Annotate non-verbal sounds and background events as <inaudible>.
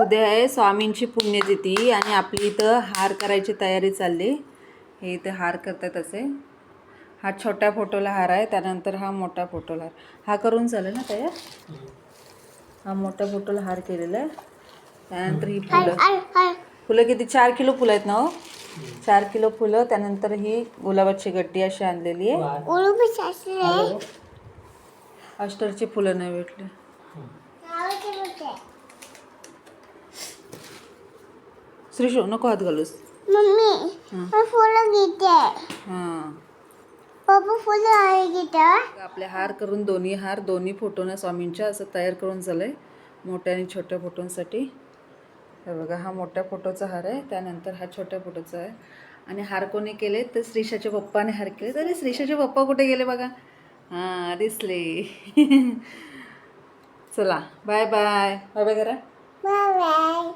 उद्या आहे स्वामींची पुण्यतिथी आणि आपली इथं हार करायची तयारी चालली. हे इथे हार करतात असे. हा छोट्या फोटोला हार आहे त्यानंतर हा मोठा फोटोला हार. हा करून चालेल ना तयार? हा मोठ्या फोटोला हार केलेला आहे. त्यानंतर ही फुलं. फुलं किती? चार किलो फुलं आहेत ना हो. चार किलो फुलं. त्यानंतर ही गुलाबाची गड्डी अशी आणलेली आहे. अष्टरची फुलं नाही भेटली. श्रीशो नको हात घालूस. मम्मी. मी फुलं घेते. हां. पप्पा फुलं आहे घेते आपले हार करून दोन्ही हार दोन्ही फोटोना स्वामींच्या असं तयार करून झालं आहे मोठ्या आणि छोट्या फोटोंसाठी. हे बघा हा मोठ्या फोटोचा हार आहे त्यानंतर हा छोट्या फोटोचा आहे. आणि हार कोणी केले तर श्रीषाच्या पप्पाने हार केले. तरी श्रीषाचे पप्पा कुठे गेले बघा? हां दिसले. <laughs> चला बाय बाय. बाय बाय करा.